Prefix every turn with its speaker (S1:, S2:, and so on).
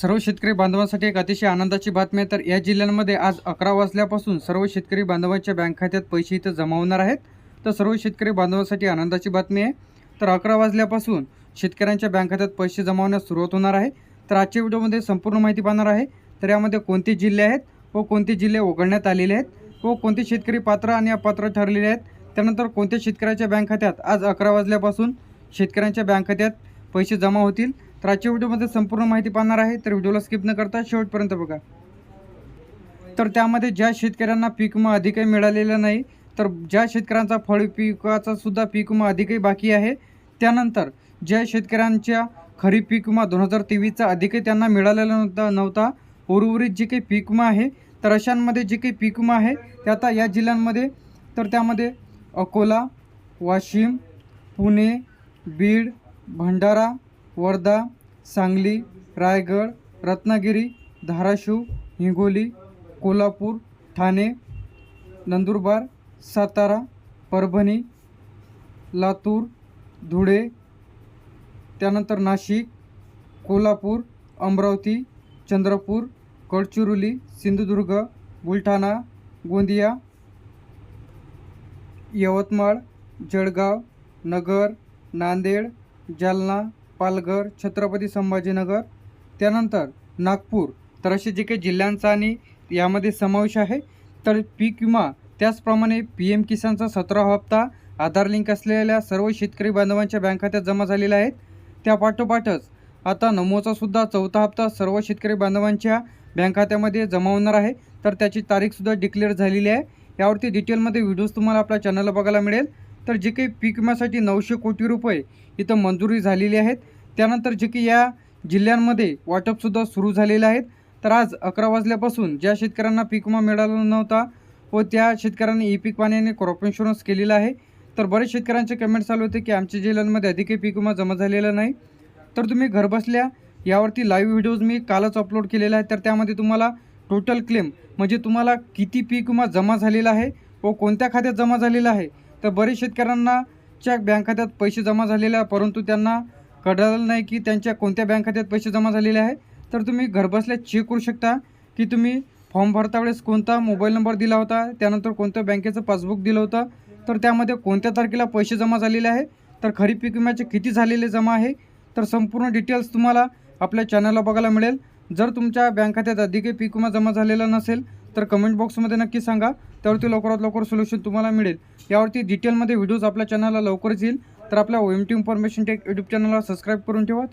S1: सर्व शेतकरी बांधवांसाठी एक अतिशय आनंदाची बातमी आहे. तर या जिल्ह्यांमध्ये आज अकरा वाजल्यापासून सर्व शेतकरी बांधवांच्या बँक खात्यात पैसे इथं जमा होणार आहेत. तर सर्व शेतकरी बांधवांसाठी आनंदाची बातमी आहे. तर अकरा वाजल्यापासून शेतकऱ्यांच्या बँक खात्यात पैसे जमा होण्यास सुरुवात होणार आहे. तर आजच्या व्हिडिओमध्ये संपूर्ण माहिती पाहणार आहे. तर यामध्ये कोणते जिल्हे आहेत व कोणते जिल्हे उघडण्यात आलेले आहेत व कोणते शेतकरी पात्र आणि अपात्र ठरलेले आहेत. त्यानंतर कोणत्या शेतकऱ्याच्या बँक खात्यात आज अकरा वाजल्यापासून शेतकऱ्यांच्या बँक खात्यात पैसे जमा होतील. तर आजच्या व्हिडिओमध्ये संपूर्ण माहिती पाहणार आहे. तर व्हिडिओला स्किप न करता शेवटपर्यंत बघा. तर त्यामध्ये ज्या शेतकऱ्यांना पीक विमा अधिकही मिळालेला नाही तर ज्या शेतकऱ्यांचा फळ पिकाचा सुद्धा पीक विमा अधिकही बाकी आहे त्यानंतर ज्या शेतकऱ्यांच्या खरीप पीक विमा दोन हजार तेवीसचा अधिकही त्यांना मिळालेला नव्हता नव्हता उर्वरित जे काही पीक विमा आहे तर अशांमध्ये जे काही पीक विमा आहे ते आता या जिल्ह्यांमध्ये तर त्यामध्ये अकोला वाशिम पुणे बीड भंडारा वर्धा सांगली रायगड रत्नागिरी धाराशिव हिंगोली कोल्हापूर ठाणे नंदुरबार सातारा परभणी लातूर धुळे त्यानंतर नाशिक कोल्हापूर अमरावती चंद्रपूर गडचिरोली सिंधुदुर्ग बुलढाणा गोंदिया यवतमाळ जळगाव नगर नांदेड जालना पालघर छत्रपती संभाजीनगर त्यानंतर नागपूर. तर असे जे काही जिल्ह्यांचा आणि यामध्ये समावेश आहे तर पीक विमा त्याचप्रमाणे पी एम किसानचा सतरा हप्ता आधार लिंक असलेल्या सर्व शेतकरी बांधवांच्या बँक खात्यात जमा झालेल्या आहेत. त्या पाठोपाठच आता नमोचा सुद्धा चौथा हप्ता सर्व शेतकरी बांधवांच्या बँक खात्यामध्ये जमा होणार आहे. तर त्याची तारीखसुद्धा डिक्लेअर झालेली आहे. यावरती डिटेलमध्ये व्हिडिओज तुम्हाला आपल्या चॅनलला बघायला मिळेल. तर जे काही पीक विम्यासाठी नऊशे कोटी रुपये इथं मंजुरी झालेली आहेत. त्यानंतर जे काही या जिल्ह्यांमध्ये वाटपसुद्धा सुरू झालेलं आहेत तर आज अकरा वाजल्यापासून ज्या शेतकऱ्यांना पीक विमा मिळाला नव्हता व त्या शेतकऱ्यांनी ई पीक पाण्याने क्रॉप इन्शुरन्स केलेला आहे. तर बरेच शेतकऱ्यांचे कमेंट चालू होते की आमच्या जिल्ह्यांमध्ये अधिकही पीक विमा जमा झालेला नाही. तर तुम्ही घरबसल्या यावरती लाईव्ह व्हिडिओज मी कालच अपलोड केलेला आहे. तर त्यामध्ये तुम्हाला टोटल क्लेम म्हणजे तुम्हाला किती पीक विमा जमा झालेला आहे व कोणत्या खात्यात जमा झालेला आहे तर बरेच शेतकऱ्यांना च्या बँक खात्यात पैसे जमा झालेले आहे परंतु त्यांना कळलं नाही की त्यांच्या कोणत्या बँक खात्यात पैसे जमा झालेले आहे. तर तुम्ही घरबसल्या चेक करू शकता की तुम्ही फॉर्म भरता वेळेस कोणता मोबाईल नंबर दिला होता त्यानंतर कोणत्या बँकेचं पासबुक दिलं होतं तर त्यामध्ये कोणत्या तारखेला पैसे जमा झालेले आहे तर खरीप पीक विम्याचे किती झालेले जमा आहे तर संपूर्ण डिटेल्स तुम्हाला आपल्या चॅनलला बघायला मिळेल. जर तुमच्या बँक खात्यात अधिकही पीक विमा जमा झालेला नसेल तर कमेंट बॉक्समध्ये नक्की सांगा. त्यावरती लवकरात लवकर सोल्युशन तुम्हाला मिळेल. यावरती डिटेलमध्ये व्हिडिओज आपल्या चॅनलला लवकरच येईल. तर आपल्या O M T information tech YouTube चॅनलला सबस्क्राईब करून ठेवा.